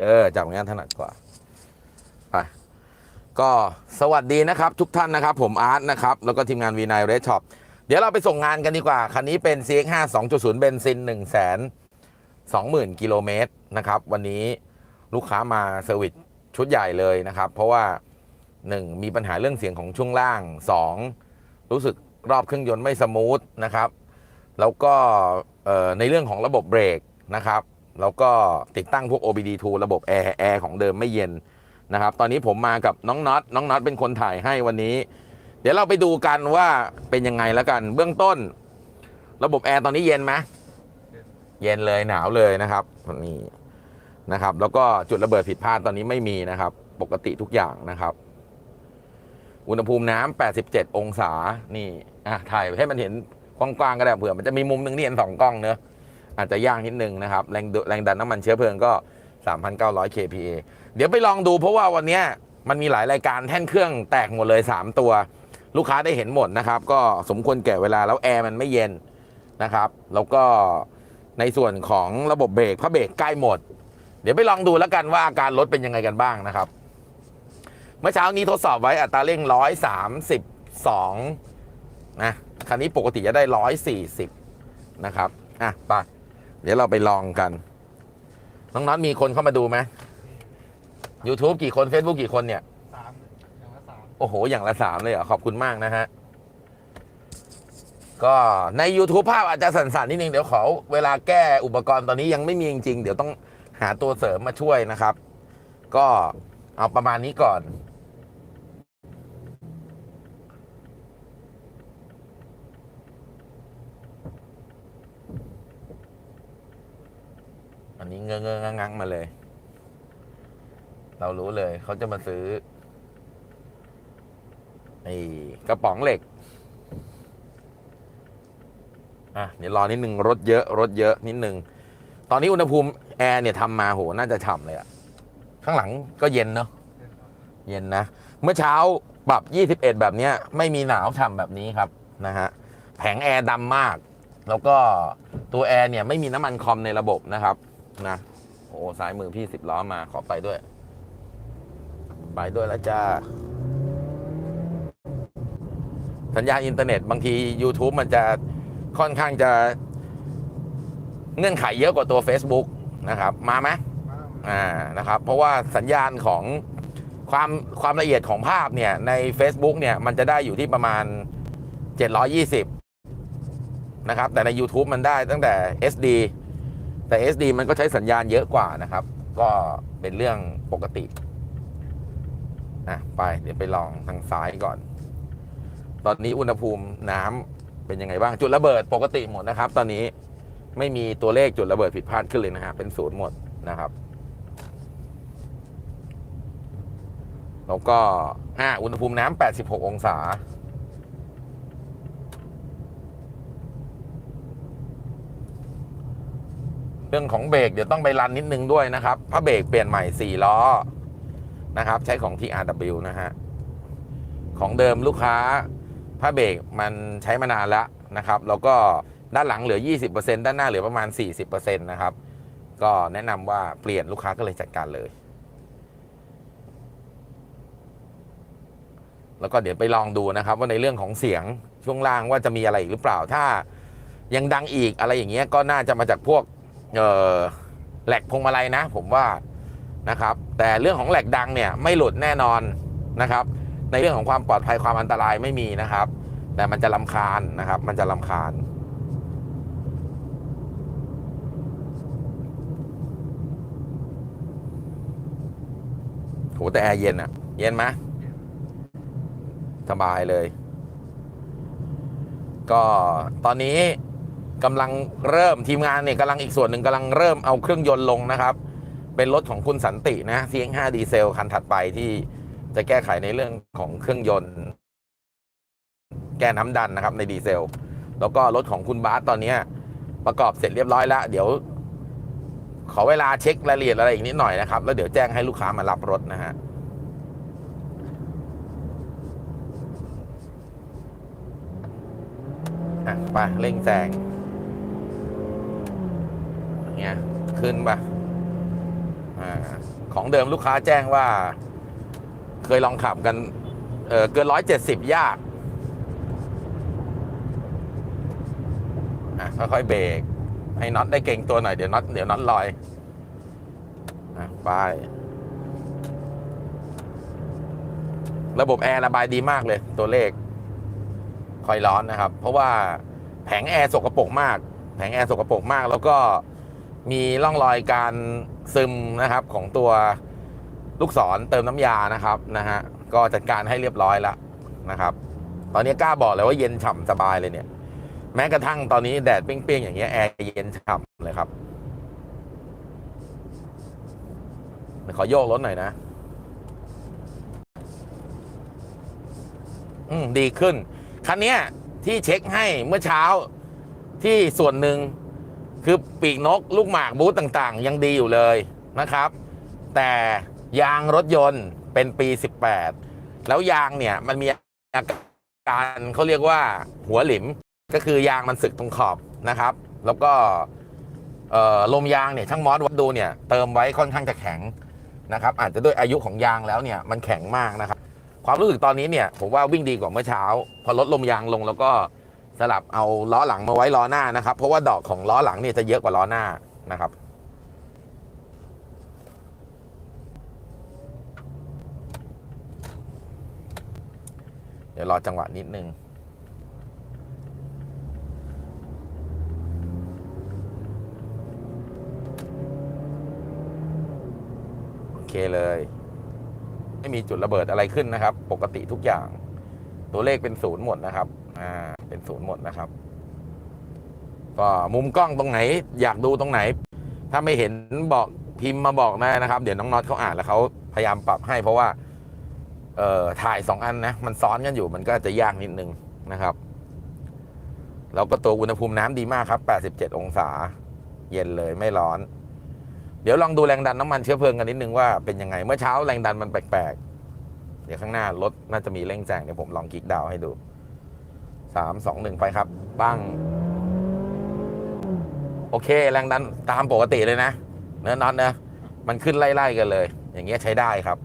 เออจับงานถนัดกว่าไปก็สวัสดีนะครับทุกท่านนะครับ ผมอาร์ตนะครับ แล้วก็ทีมงานวีนายเรชช็อปเดี๋ยวเราไปส่งงานกันดีกว่า คันนี้เป็น CX5 2.0 เบนซิน1 2 0 0 0 0กิโลเมตรนะครับ วันนี้ลูกค้ามาเซอร์วิสชุดใหญ่เลยนะครับ เพราะว่า 1 มีปัญหาเรื่องเสียงของช่วงล่าง 2 รู้สึกรอบเครื่องยนต์ไม่สมูทนะครับ แล้วก็ในเรื่องของระบบเบรกนะครับ แล้วก็ติดตั้งพวก OBD2 ระบบแอร์แอร์ของเดิมไม่เย็นนะครับ ตอนนี้ผมมากับน้องน็อตน้องน็อตเป็นคนถ่ายให้วันนี้ เดี๋ยวเราไปดูกันว่าเป็นยังไงแล้วกัน เบื้องต้น ระบบแอร์ตอนนี้เย็นไหมเย็นเลยหนาวเลยนะครับนี่นะครับ แล้วก็จุดระเบิดผิดพลาดตอนนี้ไม่มีนะครับ ปกติทุกอย่างนะครับ อุณหภูมิน้ำ87 องศานี่อะถ่ายให้มันเห็นกว้างๆก็ได้เผื่อมันจะมีมุมหนึ่งที่เห็นสองกล้องเนอะ อาจจะยากนิดนึงนะครับ แรงดแรงดันน้ำมันเชื้อเพลิงก็ 3,900 kPa เดี๋ยวไปลองดูเพราะว่าวันนี้มันมีหลายรายการแท่นเครื่องแตกหมดเลย 3 ตัว ลูกค้าได้เห็นหมดนะครับ ก็สมควรแก่เวลาแล้วแอร์มันไม่เย็นนะครับ แล้วก็ในส่วนของระบบเบรกพระเบรกใกล้หมด เดี๋ยวไปลองดูแล้วกันว่าอาการรถเป็นยังไงกันบ้างนะครับ เมื่อเช้านี้ทดสอบไว้อัตราเร่ง 132นะคันนี้ปกติจะได้ 140 นะครับ อะ ไป เดี๋ยวเราไปลองกัน น้องน็อตมีคนเข้ามาดูไหม YouTube กี่คน Facebook กี่คนเนี่ย สามอย่างละสามโอ้โห อย่างละสามเลยเหรอ ขอบคุณมากนะฮะ ก็ใน YouTube ภาพอาจจะสั่นๆนิดนึง เดี๋ยวขอเวลาแก้อุปกรณ์ตอนนี้ยังไม่มีจริงๆ เดี๋ยวต้องหาตัวเสริมมาช่วยนะครับ ก็เอาประมาณนี้ก่อน นี้เงื้อเงื้องังมาเลย เรารู้เลยเขาจะมาซื้อไอ้กระป๋องเหล็ก อะเดี๋ยวรอนิดนึงรถเยอะ รถเยอะนิดนึง ตอนนี้อุณหภูมิแอร์เนี่ยทำมาโหน่าจะฉ่ำเลยอะข้างหลังก็เย็นเนาะเย็นนะ เมื่อเช้าปรับ 21 แบบเนี้ยไม่มีหนาวฉ่ำแบบนี้ครับนะฮะแผงแอร์ดำมาก แล้วก็ตัวแอร์เนี่ยไม่มีน้ำมันคอมในระบบนะครับ นะ โอ้สายมือพี่สิบล้อมาขอไปด้วย ไปด้วยแล้วจ้า สัญญาณอินเทอร์เน็ตบางที YouTube มันจะค่อนข้างจะเงื่อนไขเยอะกว่าตัว Facebook นะครับ มาไหมมาอ่านะครับ เพราะว่าสัญญาณของความความละเอียดของภาพเนี่ย ใน Facebook เนี่ย มันจะได้อยู่ที่ประมาณ 720 นะครับ แต่ใน YouTube มันได้ตั้งแต่ SD แต่ SD มันก็ใช้สัญญาณเยอะกว่านะครับ ก็เป็นเรื่องปกติอะไปเดี๋ยวไปลองทางซ้ายก่อน ตอนนี้อุณหภูมิน้ำเป็นยังไงบ้าง จุดระเบิดปกติหมดนะครับ ตอนนี้ไม่มีตัวเลขจุดระเบิดผิดพลาดขึ้นเลยนะฮะเป็นศูนย์หมดนะครับแล้วก็อ่าอุณหภูมิน้ำ86 องศา เรื่องของเบรกเดี๋ยวต้องไปรันนิดนึงด้วยนะครับเพราะเบรกเปลี่ยนใหม่4ล้อนะครับ ใช้ของ TRW นะฮะของเดิมลูกค้าผ้าเบรกมันใช้มานานแล้วนะครับ แล้วก็ด้านหลังเหลือ 20%ด้านหน้าเหลือประมาณ 40%นะครับ ก็แนะนำว่าเปลี่ยนลูกค้าก็เลยจัดการเลย แล้วก็เดี๋ยวไปลองดูนะครับ ว่าในเรื่องของเสียงช่วงล่างว่าจะมีอะไรอีกหรือเปล่าถ้ายังดังอีกอะไรอย่างเงี้ยก็น่าจะมาจากพวก แหลกพวงมาลัยนะ ผมว่านะครับ แต่เรื่องของแหลกดังเนี่ยไม่หลุดแน่นอนนะครับ ในเรื่องของความปลอดภัยความอันตรายไม่มีนะครับ แต่มันจะลำคาญนะครับ มันจะลำคาญโหแต่แอร์เย็นอะเย็นไหมสบายเลย ก็ตอนนี้ กำลังเริ่มทีมงานเนี่ยกำลังอีกส่วนหนึ่งกำลังเริ่มเอาเครื่องยนต์ลงนะครับ เป็นรถของคุณสันตินะ CX5 ดีเซลคันถัดไปที่จะแก้ไขในเรื่องของเครื่องยนต์ แก้น้ำดันนะครับในดีเซล แล้วก็รถของคุณบาสตอนเนี้ประกอบเสร็จเรียบร้อยแล้วเดี๋ยว ขอเวลาเช็ครายละเอียดอะไรอีกนิดหน่อยนะครับ แล้วเดี๋ยวแจ้งให้ลูกค้ามารับรถนะฮะไปเร่งแซง เงี้ยขึ้นปะอ่าของเดิมลูกค้าแจ้งว่า เคยลองขับกัน เออเกินร้อยเจ็ดสิบยากอะค่อยๆเบรกให้น็อตได้เก่งตัวหน่อยเดี๋ยวน็อตเดี๋ยวน็อตลอยอะไประบบแอร์ระบายดีมากเลย ตัวเลขคอยร้อนนะครับ เพราะว่าแผงแอร์สกปรกมาก แผงแอร์สกปรกมาก แล้วก็ มีร่องรอยการซึมนะครับของตัวลูกศรเติมน้ำยานะครับนะฮะก็จัดการให้เรียบร้อยแล้วนะครับ ตอนนี้กล้าบอกเลยว่าเย็นฉ่ำสบายเลยเนี่ย แม้กระทั่งตอนนี้แดดเปรี้ยงๆอย่างเงี้ยแอร์เย็นฉ่ำเลยครับขอโยกรถหน่อยนะ อืมดีขึ้น คันเนี้ยที่เช็คให้เมื่อเช้าที่ส่วนหนึ่ง คือปีกนกลูกหมากบูธต่างๆ ยังดีอยู่เลยนะครับ แต่ยางรถยนต์เป็นปี 18 แล้วยางเนี่ยมันมีอาการเขาเรียกว่าหัวหลิมก็คือยางมันสึกตรงขอบนะครับ แล้วก็ลมยางเนี่ยช่างมอสวัดดูเนี่ยเติมไว้ค่อนข้างจะแข็งนะครับ อาจจะด้วยอายุของยางแล้วเนี่ยมันแข็งมากนะครับ ความรู้สึกตอนนี้เนี่ยผมว่าวิ่งดีกว่าเมื่อเช้า พอลดลมยางลงแล้วก็ สลับเอาล้อหลังมาไว้ล้อหน้านะครับ เพราะว่าดอกของล้อหลังเนี่ยจะเยอะกว่าล้อหน้านะครับเดี๋ยวรอจังหวะนิดนึงโอเคเลย ไม่มีจุดระเบิดอะไรขึ้นนะครับ ปกติทุกอย่าง ตัวเลขเป็นศูนย์หมดนะครับ เป็นศูนย์หมดนะครับ ก็มุมกล้องตรงไหน อยากดูตรงไหน ถ้าไม่เห็นบอกพิมพ์มาบอกนะนะครับ เดี๋ยวน้องน็อตเขาอ่านแล้วเขาพยายามปรับให้เพราะว่า เอ่อถ่ายสองอันนะ มันซ้อนกันอยู่มันก็จะยากนิดนึงนะครับ แล้วก็ตัวอุณหภูมิน้ำดีมากครับ 87 องศา เย็นเลยไม่ร้อน เดี๋ยวลองดูแรงดันน้ำมันเชื้อเพลิงกันนิดนึงว่าเป็นยังไง เมื่อเช้าแรงดันมันแปลกๆ เดี๋ยวข้างหน้ารถน่าจะมีเร่งแซงเดี๋ยวผมลองคลิกดาวให้ดู สามสองหนึ่งไปครับปั้งโอเค แรงดันตามปกติเลยนะ เนื้อน็อตนะมันขึ้นไล่ๆกันเลย อย่างเงี้ยใช้ได้ครับ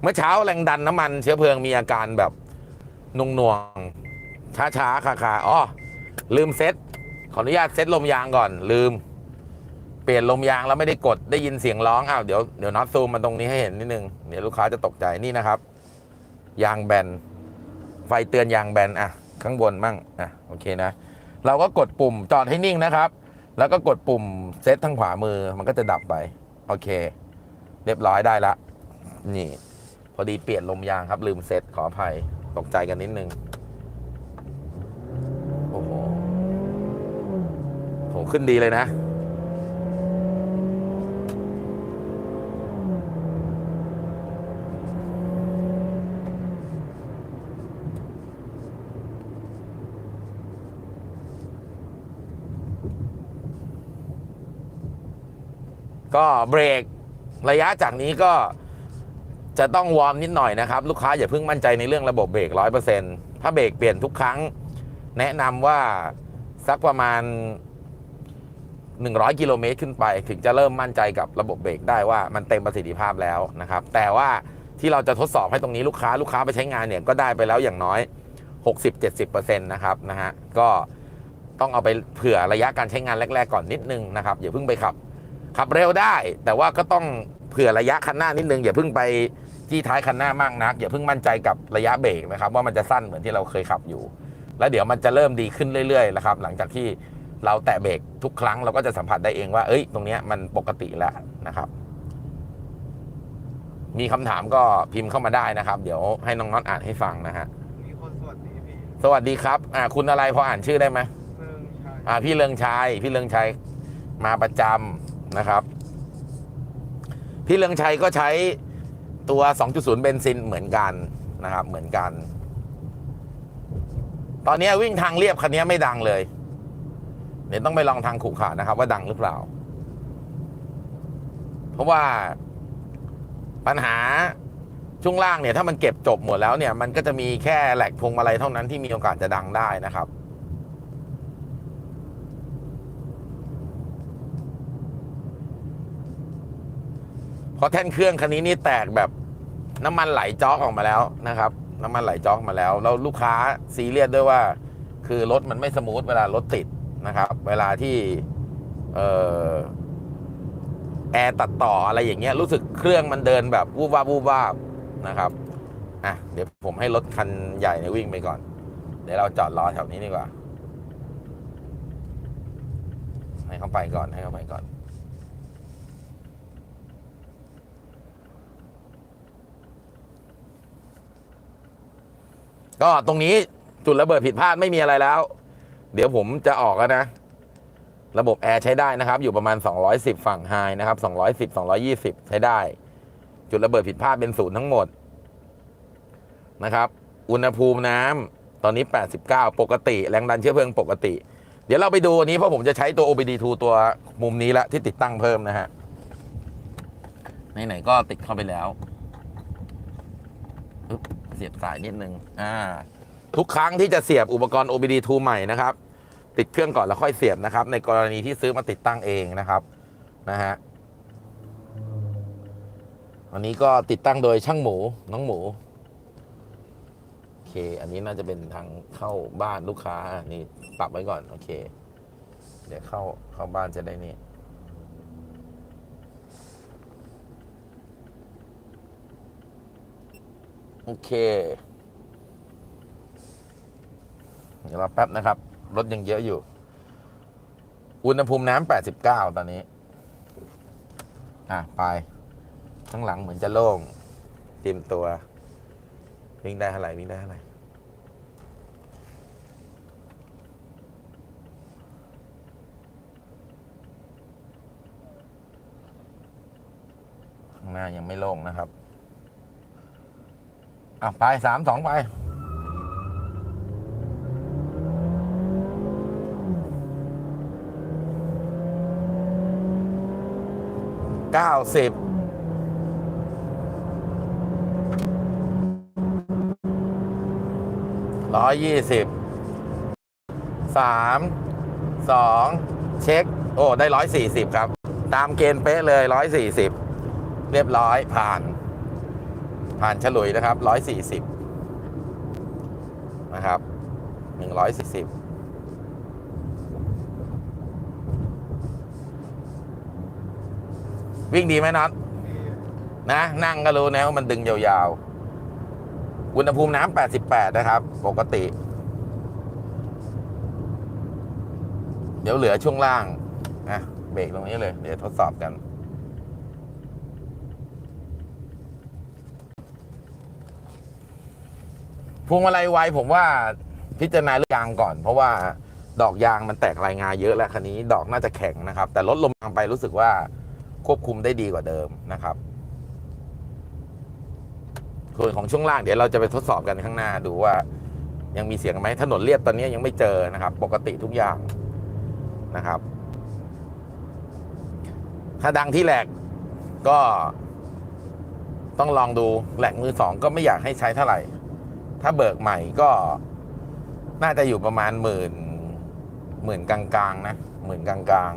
เมื่อเช้าแรงดันน้ำมันเชื้อเพลิงมีอาการแบบนุ่งนวงๆช้าๆคาๆอ๋อลืมเซ็ตขออนุญาตเซ็ตลมยางก่อน ลืม เปลี่ยนลมยางแล้วไม่ได้กดได้ยินเสียงร้องอ้าวเดี๋ยวเดี๋ยวน็อตซูมมาตรงนี้ให้เห็นนิดนึงเดี๋ยวลูกค้าจะตกใจนี่นะครับ ยางแบนไฟเตือนยางแบนอะ ข้างบนมั่งอะโอเคนะ เราก็กดปุ่มจอดให้นิ่งนะครับ แล้วก็กดปุ่มเซตทางขวามือมันก็จะดับไป โอเค เรียบร้อยได้ละนี่ พอดีเปลี่ยนลมยางครับ ลืมเซตขออภัยตกใจกันนิดนึงโอ้โหโหขึ้นดีเลยนะ ก็เบรกระยะจากนี้ก็จะต้องวอร์มนิดหน่อยนะครับ ลูกค้าอย่าเพิ่งมั่นใจในเรื่องระบบเบรกร้อยเปอร์เซ็นต์ถ้าเบรกเปลี่ยนทุกครั้ง แนะนำว่าสักประมาณ 100 กิโลเมตรขึ้นไป ถึงจะเริ่มมั่นใจกับระบบเบรกได้ว่ามันเต็มประสิทธิภาพแล้วนะครับ แต่ว่าที่เราจะทดสอบให้ตรงนี้ลูกค้าลูกค้าไปใช้งานเนี่ยก็ได้ไปแล้วอย่างน้อย 60-70%นะครับนะฮะก็ต้องเอาไปเผื่อระยะการใช้งานแรก ๆ ก่อนนิดนึงนะครับอย่าเพิ่งไปขับ ขับเร็วได้ แต่ว่าก็ต้องเผื่อระยะคันหน้านิดนึง อย่าเพิ่งไปที่ท้ายคันหน้ามากนัก อย่าเพิ่งมั่นใจกับระยะเบรกนะครับ ว่ามันจะสั้นเหมือนที่เราเคยขับอยู่ แล้วเดี๋ยวมันจะเริ่มดีขึ้นเรื่อยๆนะครับ หลังจากที่เราแตะเบรกทุกครั้งเราก็จะสัมผัสได้เองว่า เอ้ย ตรงเนี้ยมันปกติแล้วนะครับ มีคำถามก็พิมพ์เข้ามาได้นะครับ เดี๋ยวให้น้องน็อตอ่านให้ฟังนะฮะมีคนสวัสดีพี่สวัสดีครับ อ่า คุณอะไรพออ่านชื่อได้ไหมเมืองชายอ่าพี่เลืองชัยพี่เลืองชัยมาประจำ นะครับ พี่เลืองชัยก็ใช้ตัว 2.0 เบนซินเหมือนกันนะครับ เหมือนกัน ตอนนี้วิ่งทางเรียบคันนี้ไม่ดังเลย เดี๋ยวต้องไปลองทางขรุขระนะครับ ว่าดังหรือเปล่า เพราะว่าปัญหาช่วงล่างเนี่ยถ้ามันเก็บจบหมดแล้วเนี่ย มันก็จะมีแค่แหลกพวงมาลัยเท่านั้นที่มีโอกาสจะดังได้นะครับ ราะแท่นเครื่องคันนี้นี่แตกแบบน้ำมันไหลจ๊อกออกมาแล้วนะครับ น้ำมันไหลจ๊อกมาแล้วแล้วลูกค้าซีเรียสด้วยว่า คือรถมันไม่สมูทเวลารถติดนะครับ เวลาที่เออแอร์ตัดต่ออะไรอย่างเงี้ยรู้สึกเครื่องมันเดินแบบวูบวาบวูบวาบนะครับอะเดี๋ยวผมให้รถคันใหญ่เนี่ยวิ่งไปก่อน เดี๋ยวเราจอดรอแถวนี้ดีกว่า ให้เขาไปก่อนให้เขาไปก่อน ก็ตรงนี้จุดระเบิดผิดพลาดไม่มีอะไรแล้ว เดี๋ยวผมจะออกแล้วนะ ระบบแอร์ใช้ได้นะครับ อยู่ประมาณ 210 ฝั่งไฮนะครับ210 220 ใช้ได้ จุดระเบิดผิดพลาดเป็นศูนย์ทั้งหมดนะครับ อุณหภูมิน้ำตอนนี้ 89 ปกติ แรงดันเชื้อเพลิงปกติ เดี๋ยวเราไปดูอันนี้เพราะผมจะใช้ตัว OBD2 ตัวมุมนี้ละที่ติดตั้งเพิ่มนะฮะไหนๆก็ติดเข้าไปแล้ว อึ๊บเสียบสายนิดนึงอ่าทุกครั้งที่จะเสียบอุปกรณ์ OBD2 ใหม่นะครับ ติดเครื่องก่อนแล้วค่อยเสียบนะครับ ในกรณีที่ซื้อมาติดตั้งเองนะครับนะฮะวันนี้ก็ติดตั้งโดยช่างหมูน้องหมูโอเค อันนี้น่าจะเป็นทางเข้าบ้านลูกค้านี่ปรับไว้ก่อน โอเค เดี๋ยวเข้าเข้าบ้านจะได้นี่ โอเค เดี๋ยวรอแป๊บนะครับ รถยังเยอะอยู่ อุณหภูมิน้ำ89ตอนนี้ อะ ไป ข้างหลังเหมือนจะโล่งเตรียมตัว วิ่งได้เท่าไหร่วิ่งได้เท่าไหร่ข้างหน้ายังไม่โล่งนะครับ อะไปสามสองไป เก้าสิบร้อยยี่สิบสามสองเช็ค โอ้ ได้ร้อยสี่สิบครับ ตามเกณฑ์เป๊ะเลยร้อยสี่สิบเรียบร้อยผ่าน ผ่านฉลุยนะครับร้อยสี่สิบนะครับหนึ่งร้อยสี่สิบวิ่งดีไหมน็อตนะ นั่งก็รู้นะว่ามันดึงยาวๆ อุณหภูมิน้ำ88 นะครับ ปกติ เดี๋ยวเหลือช่วงล่างนะเบรกตรงนี้เลย เดี๋ยวทดสอบกัน วงมาลัยไวผมว่าพิจารณาเรื่องยางก่อน เพราะว่าดอกยางมันแตกรายงานเยอะแล้วคันนี้ ดอกน่าจะแข็งนะครับ แต่ลดลมยางไปรู้สึกว่าควบคุมได้ดีกว่าเดิมนะครับส่วนของช่วงล่างเดี๋ยวเราจะไปทดสอบกันข้างหน้าดูว่า ยังมีเสียงไหมถนนเรียบตอนนี้ยังไม่เจอนะครับ ปกติทุกอย่างนะครับ ถ้าดังที่แหลกก็ต้องลองดูแหลกมือสองก็ไม่อยากให้ใช้เท่าไหร่ ถ้าเบิกใหม่ก็น่าจะอยู่ประมาณหมื่นหมื่นกลางๆนะหมื่นกลาง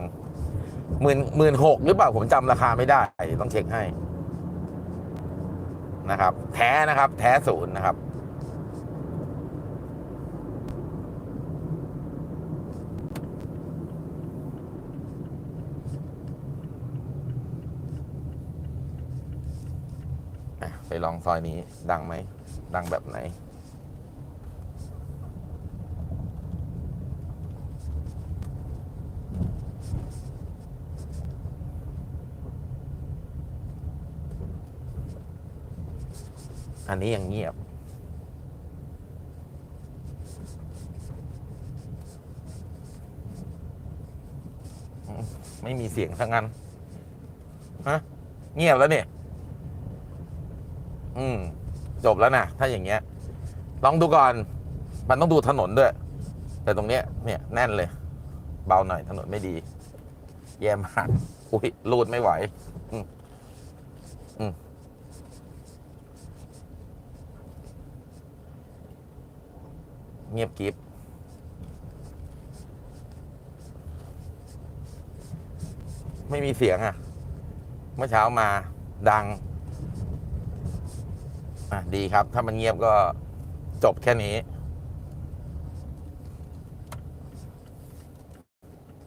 ๆหมื่นหมื่นหกหรือเปล่าผมจำราคาไม่ได้ ต้องเช็คให้นะครับ แท้นะครับ แท้ศูนย์นะครับ ไปลองซอยนี้ดังไหม ดังแบบไหน อันนี้ยังเงียบ ไม่มีเสียงทั้งนั้นฮะเงียบแล้วเนี่ย อืม จบแล้วนะถ้าอย่างเงี้ย ลองดูก่อน มันต้องดูถนนด้วย แต่ตรงเนี้ย เนี่ยแน่นเลย เบาหน่อยถนนไม่ดี แย่มากอุ้ยรูดไม่ไหว อืมอืม เงียบกริบไม่มีเสียงอะ เมื่อเช้ามาดัง อะ ดีครับ ถ้ามันเงียบก็จบแค่นี้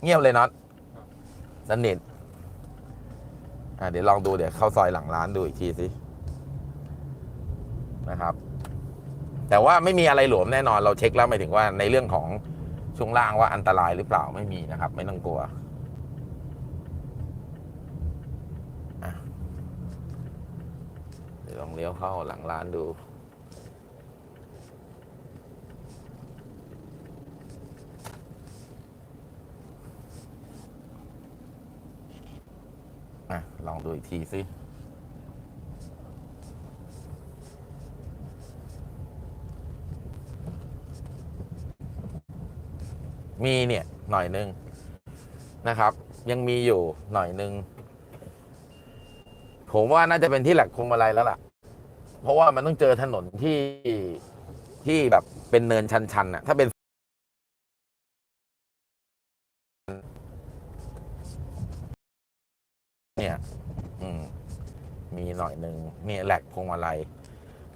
เงียบเลยน็อตสนิทอะเดี๋ยวลองดูเดี๋ยวเข้าซอยหลังร้านดูอีกทีสินะครับ แต่ว่าไม่มีอะไรหลวมแน่นอนเราเช็คแล้วหมายถึงว่าในเรื่องของช่วงล่างว่าอันตรายหรือเปล่าไม่มีนะครับ ไม่ต้องกลัวอะเดี๋ยวลองเลี้ยวเข้าหลังร้านดูอลองดูอีกทีสิ มีเนี่ยหน่อยนึงนะครับ ยังมีอยู่หน่อยนึง ผมว่าน่าจะเป็นที่แหลกพวงมาลัยแล้วล่ะ เพราะว่ามันต้องเจอถนนที่ที่แบบเป็นเนินชันๆน่ะ ถ้าเป็นเนี่ย อืม มีหน่อยหนึ่งนี่แหลกพวงมาลัย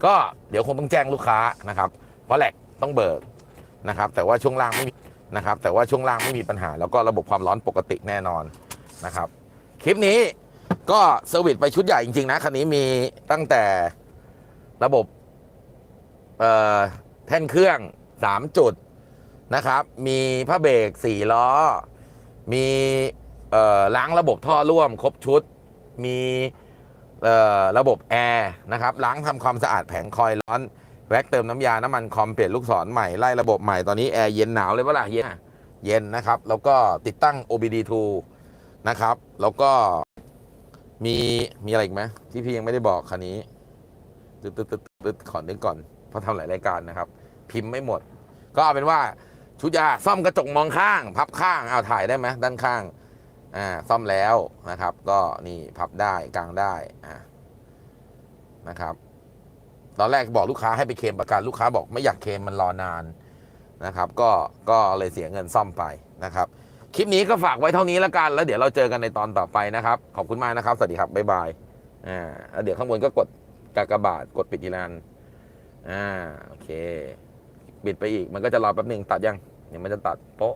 ก็เดี๋ยวคงต้องแจ้งลูกค้านะครับ เพราะแหลกต้องเบิกนะครับ แต่ว่าช่วงล่างไม่มี นะครับแต่ว่าช่วงล่างไม่มีปัญหา แล้วก็ระบบความร้อนปกติแน่นอนนะครับ คลิปนี้ก็เซอร์วิสไปชุดใหญ่จริง ๆ นะ คันนี้มีตั้งแต่ระบบเอ่อแท่นเครื่อง 3 จุดนะครับ มีผ้าเบรก4ล้อ มีเอ่อล้างระบบท่อร่วมครบชุด มีเอ่อระบบแอร์นะครับ ล้างทำความสะอาดแผงคอยล์ร้อน แว็กเติมน้ำยา น้ำมันคอมเปลี่ยนลูกศรใหม่ ไล่ระบบใหม่ ตอนนี้แอร์เย็นหนาวเลยปะล่ะเย็นเย็นนะครับ แล้วก็ติดตั้ง OBD2 นะครับ แล้วก็มีมีอะไรอีกไหมที่พี่ยังไม่ได้บอกคันนี้ตึ๊ดตึ๊ดตึ๊ดตึ๊ดขอนึกก่อนเพราะทำหลายรายการนะครับ พิมพ์ไม่หมด ก็เอาเป็นว่าชุดยาซ่อมกระจกมองข้าง พับข้างเอาถ่ายได้ไหมด้านข้างอ่าซ่อมแล้วนะครับ ก็นี่พับได้กางได้อ่านะครับ ตอนแรกบอกลูกค้าให้ไปเคลมประกันลูกค้าบอกไม่อยากเคลมมันรอนานนะครับ ก็ก็เลยเสียเงินซ่อมไปนะครับ คลิปนี้ก็ฝากไว้เท่านี้แล้วกัน แล้วเดี๋ยวเราเจอกันในตอนต่อไปนะครับ ขอบคุณมากนะครับ สวัสดีครับบ๊ายบายอ่าแล้วเดี๋ยวข้างบนก็กดกากบาทกดปิดอีรันอ่าโอเคปิดไปอีกมันก็จะรอแป๊บหนึ่งตัดยังเดี๋ยวมันจะตัดโป๊ะ